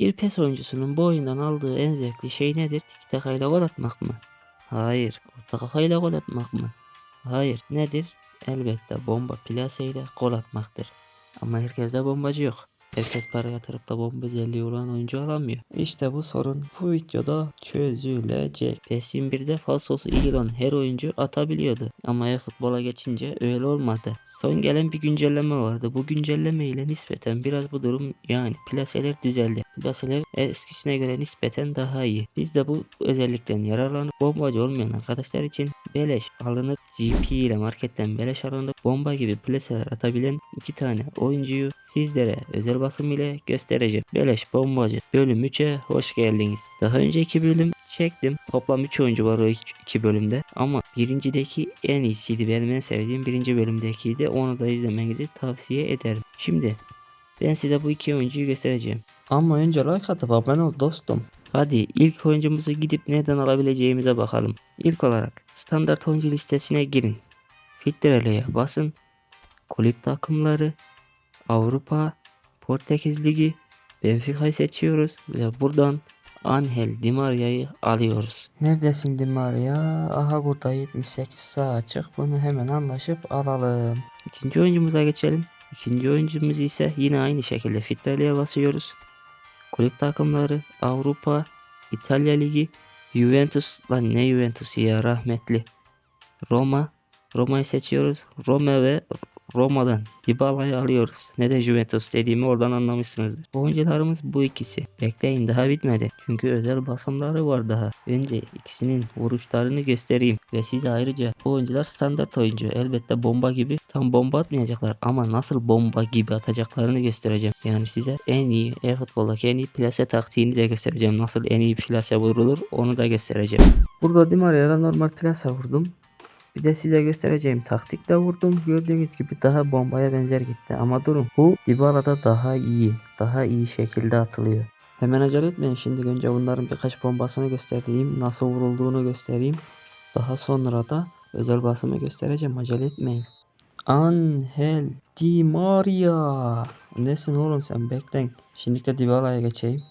Bir PES oyuncusunun bu oyundan aldığı en zevkli şey nedir? Tiki taka ile gol atmak mı? Hayır. Orta kafayla gol atmak mı? Hayır. Nedir? Elbette bomba plaseyle gol atmaktır. Ama herkeste bombacı yok. Herkes para yatırıp da bomba özelliği olan oyuncu alamıyor. İşte bu sorun bu videoda çözülecek. PES 21'de falsosu olan her oyuncu atabiliyordu. Ama e-futbola geçince öyle olmadı. Son gelen bir güncelleme vardı. Bu güncelleme ile nispeten biraz bu durum yani plaseler düzeldi. Plaseler eskisine göre nispeten daha iyi. Biz de bu özellikten yararlanıp bombacı olmayan arkadaşlar için beleş alınıp GP ile marketten beleş alınıp bomba gibi plaseler atabilen iki tane oyuncuyu sizlere özel basım ile göstereceğim. Beleş bombacı bölüm 3'e hoş geldiniz. Daha önceki bölüm çektim. Toplam 3 oyuncu var o iki, iki bölümde. Ama birincideki en iyisiydi. Benim en sevdiğim birinci bölümdekiydi. Onu da izlemenizi tavsiye ederim. Şimdi ben size bu iki oyuncuyu göstereceğim. Ama önce like atıp abone ol dostum. Hadi ilk oyuncumuzu gidip nereden alabileceğimize bakalım. İlk olarak standart oyuncu listesine girin. Filtreleye basın. Kulüp takımları, Avrupa, Portekiz Ligi, Benfica'yı seçiyoruz ve buradan Angel Di Maria'yı alıyoruz. Neredesin Di Maria? Aha burada 78 sağ açık. Bunu hemen anlaşıp alalım. İkinci oyuncumuza geçelim. İkinci oyuncumuz ise yine aynı şekilde filtreleye basıyoruz. Kulüp takımları, Avrupa, İtalya Ligi, Juventus, lan ne Juventus ya rahmetli. Roma, Roma'yı seçiyoruz. Roma ve Roma'dan Dybala'yı alıyoruz. Ne de Juventus dediğimi oradan anlamışsınızdır. Oyuncularımız bu ikisi. Bekleyin daha bitmedi. Çünkü özel basımları var daha. Önce ikisinin vuruşlarını göstereyim. Ve size ayrıca bu oyuncular standart oyuncu. Elbette bomba gibi tam bomba atmayacaklar. Ama nasıl bomba gibi atacaklarını göstereceğim. Yani size en iyi e-futboldaki en iyi plase taktiğini de göstereceğim. Nasıl en iyi plase vurulur onu da göstereceğim. Burada Di Maria'da normal plase vurdum. Bir de size göstereceğim taktikle vurdum. Gördüğünüz gibi daha bombaya benzer gitti. Ama durun bu Dybala'da daha iyi. Daha iyi şekilde atılıyor. Hemen acele etmeyin. Şimdi önce bunların birkaç bombasını göstereyim. Nasıl vurulduğunu göstereyim. Daha sonra da özel basımı göstereceğim. Acele etmeyin. Angel Di Maria. Nesin oğlum sen beklen. Şimdi de Dybala'ya geçeyim.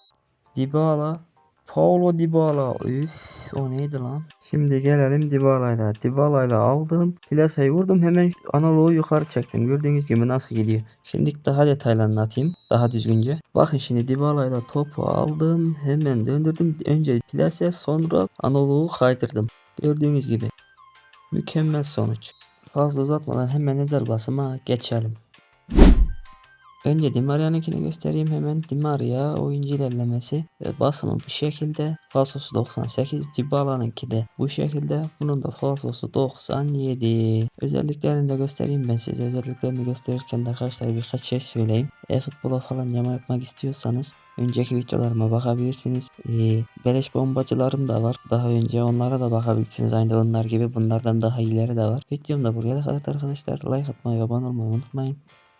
Dybala Paulo Dybala. Üf, o neydi lan? Şimdi gelelim Dybala'yla. Dybala'yla aldım. Plasayı vurdum. Hemen analoğu yukarı çektim. Gördüğünüz gibi nasıl gidiyor. Şimdi daha detaylı anlatayım. Daha düzgünce. Bakın şimdi Dybala'yla topu aldım. Hemen döndürdüm. Önce plase sonra analoğu kaydırdım. Gördüğünüz gibi. Mükemmel sonuç. Fazla uzatmadan hemen özel basıma geçelim. Önce Di Maria'nınkini göstereyim hemen. Di Maria oyuncu ilerlemesi ve basımı bu şekilde. Falsosu 98. Dybala'nınki de bu şekilde. Bunun da falsosu 97. Özelliklerini de göstereyim ben size. Özelliklerini gösterirken de arkadaşlar birkaç şey söyleyeyim. E-futbola falan yama yapmak istiyorsanız önceki videolarıma bakabilirsiniz. Ee, beleş bombacılarım da var. Daha önce onlara da bakabilirsiniz. Aynı onlar gibi bunlardan daha iyileri de var. Videom da buraya kadar arkadaşlar. Like atmayı ve abone olmayı unutmayın.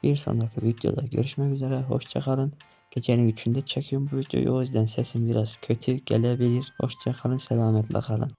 Bir sonraki videoda görüşmek üzere. Hoşçakalın. Gecenin üçünde çekiyorum bu videoyu. O yüzden sesim biraz kötü gelebilir. Hoşçakalın. Selametle kalın.